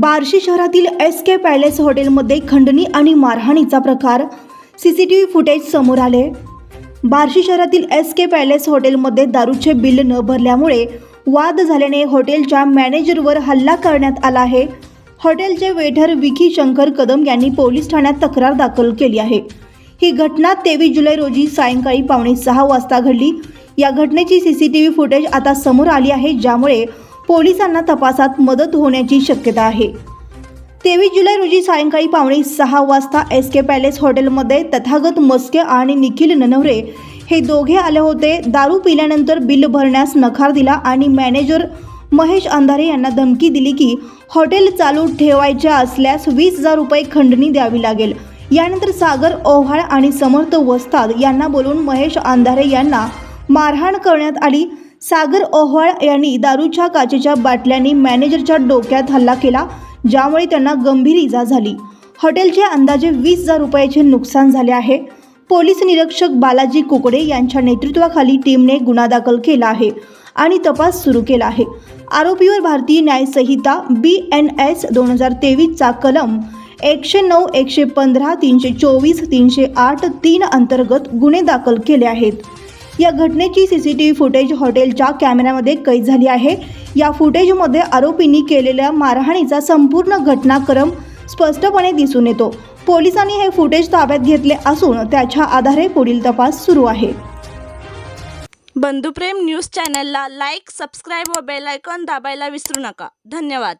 बार्शी शहरातील एस के पॅलेस हॉटेलमध्ये खंडणी आणि मारहाणीचा प्रकार. C C T V footage समोर आले. बार्शी शहरातील एस के पॅलेस हॉटेलमध्ये दारूचे बिल न भरल्यामुळे वाद झाल्याने हॉटेलच्या मॅनेजरवर हल्ला करण्यात आला आहे. हॉटेलचे वेठर विकी शंकर कदम यांनी पोलीस ठाण्यात तक्रार दाखल केली आहे. ही घटना तेवीस जुलै रोजी सायंकाळी पावणे सहा वाजता घडली. या घटनेची C C T V footage आता समोर आली आहे ज्यामुळे पोलिसांना तपासात मदत होण्याची शक्यता आहे. तेवीस जुलै रोजी सायंकाळी पावणे सहा वाजता एस के पॅलेस हॉटेलमध्ये तथागत मस्के आणि निखिल ननवरे हे दोघे आले होते. दारू पिल्यानंतर बिल भरण्यास नकार दिला आणि मॅनेजर महेश अंधारे यांना धमकी दिली की हॉटेल चालू ठेवायचे असल्यास वीस हजार रुपये खंडणी द्यावी लागेल. यानंतर सागर ओव्हाळ आणि समर्थ वस्ताद यांना बोलून महेश अंधारे यांना मारहाण करण्यात आली. सागर ओहळ यांनी दारूच्या काचेच्या बाटल्यांनी मॅनेजरच्या डोक्यात हल्ला केला ज्यामुळे त्यांना गंभीर इजा झाली. हॉटेलचे अंदाजे वीस हजार रुपयाचे नुकसान झाले आहे. पोलीस निरीक्षक बालाजी कुकडे यांच्या नेतृत्वाखाली टीमने गुन्हा दाखल केला आहे आणि तपास सुरू केला आहे. आरोपीवर भारतीय न्यायसंहिता बी एन एस दोन हजार तेवीसचा कलम एकशे नऊ एकशे पंधरा तीनशे चोवीस तीनशे आठ तीन अंतर्गत गुन्हे दाखल केले आहेत. या घटनेची C C T V footage हॉटेलच्या कॅमेऱ्यामध्ये कैद झाली आहे. या फुटेजमध्ये आरोपींनी केलेल्या मारहाणीचा संपूर्ण घटनाक्रम स्पष्टपणे दिसून येतो. पोलिसांनी हे फुटेज ताब्यात घेतले असून त्याच्या आधारे पुढील तपास सुरू आहे. बंधुप्रेम न्यूज चॅनलला लाईक सबस्क्राईब व बेल दाबायला विसरू नका. धन्यवाद.